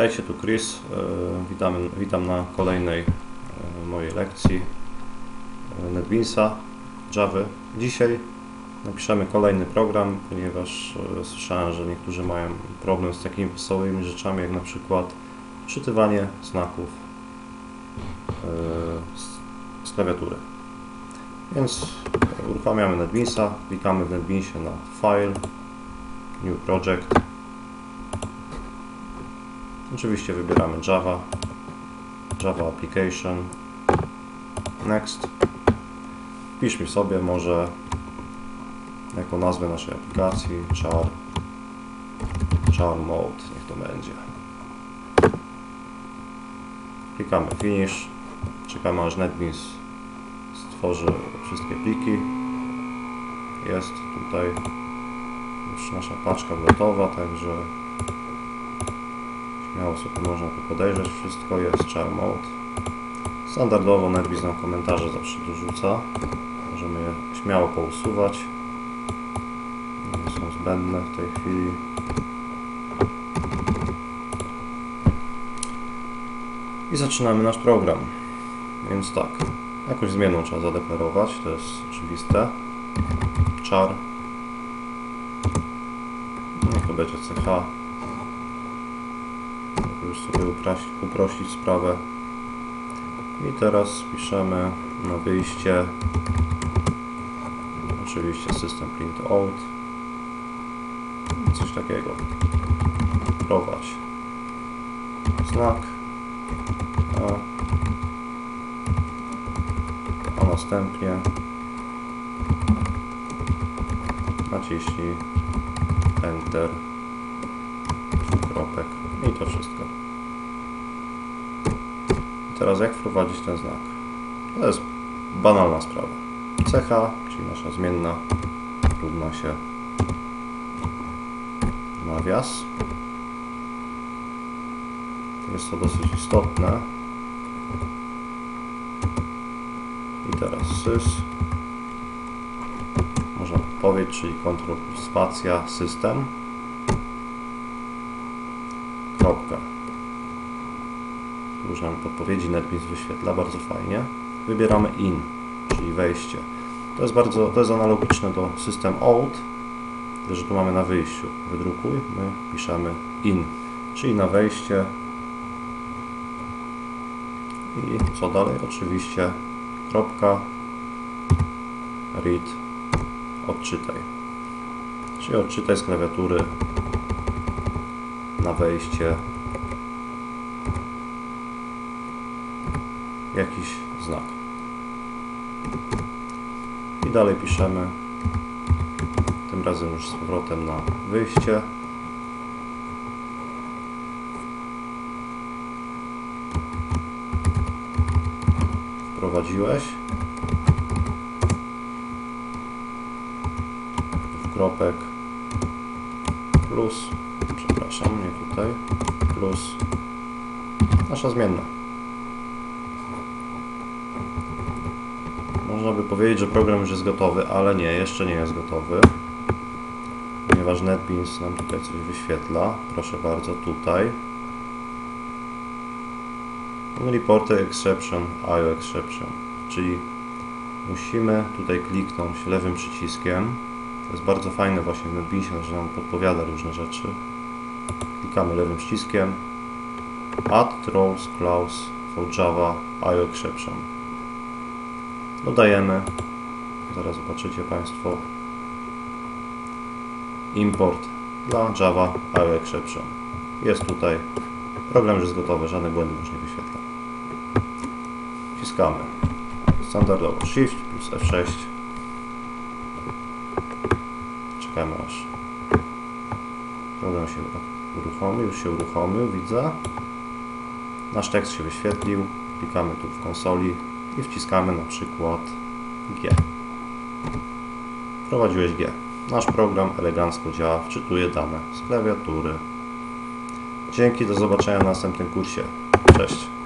Witajcie, tu Chris. E, Witam, witam na kolejnej e, mojej lekcji e, NetBeansa, Java. Dzisiaj napiszemy kolejny program, ponieważ słyszałem, że niektórzy mają problem z takimi podstawowymi rzeczami, jak na przykład czytywanie znaków z klawiatury. Więc uruchamiamy NetBeansa, klikamy w NetBeansie na File, New Project. Oczywiście wybieramy Java, Java Application, Next. Wpiszmy sobie może jako nazwę naszej aplikacji char, char mode, niech to będzie. Klikamy Finish, czekamy aż NetBeans stworzy wszystkie pliki. Jest tutaj już nasza paczka gotowa, także śmiało sobie można tu podejrzeć. Wszystko jest char mode. Standardowo NetBeans nam komentarze zawsze dorzuca. Możemy je śmiało pousuwać. Nie są zbędne w tej chwili. I zaczynamy nasz program. Więc tak, jakąś zmienną trzeba zadeklarować, to jest oczywiste. Char. Niech to będzie CH. Już sobie uprościć, sprawę. I teraz piszemy na wyjście. Oczywiście system print out. Coś takiego. Prowadź. Znak. A, a następnie naciśnij enter to wszystko teraz jak wprowadzić ten znak to jest banalna sprawa cecha, czyli nasza zmienna równa się nawias. Jest to dosyć istotne. I teraz sys. Można podpowiedź, czyli plus spacja, system. Kropka. Już podpowiedzi NetBeans wyświetla, bardzo fajnie. Wybieramy in, czyli wejście. To jest bardzo, to jest analogiczne do system out, że tu mamy na wyjściu wydrukuj, my piszemy in, czyli na wejście i co dalej? Oczywiście kropka read odczytaj, czyli odczytaj z klawiatury na wejście. Jakiś znak. I dalej piszemy. Tym razem już z powrotem na wyjście. Wprowadziłeś. W kropek. Plus przepraszam, nie tutaj plus nasza zmienna Można by powiedzieć, że program już jest gotowy, ale nie, jeszcze nie jest gotowy. Ponieważ NetBeans nam tutaj coś wyświetla. Proszę bardzo, tutaj. Reporter exception, IO exception. Czyli musimy tutaj kliknąć lewym przyciskiem. To jest bardzo fajne właśnie w NetBeansie, że nam podpowiada różne rzeczy. Klikamy lewym przyciskiem. Add throws clause for Java IO exception dodajemy, zaraz zobaczycie Państwo, import dla Java IO Exception. Jest tutaj, program już jest gotowy, żadnych błędów już nie wyświetla. Wciskamy standardowo Shift plus F6. Czekamy aż program się uruchomi, już się uruchomił, widzę. Nasz tekst się wyświetlił, klikamy tu w konsoli i wciskamy na przykład G. Wprowadziłeś G. Nasz program elegancko działa, wczytuje dane z klawiatury. Dzięki, do zobaczenia w następnym kursie. Cześć.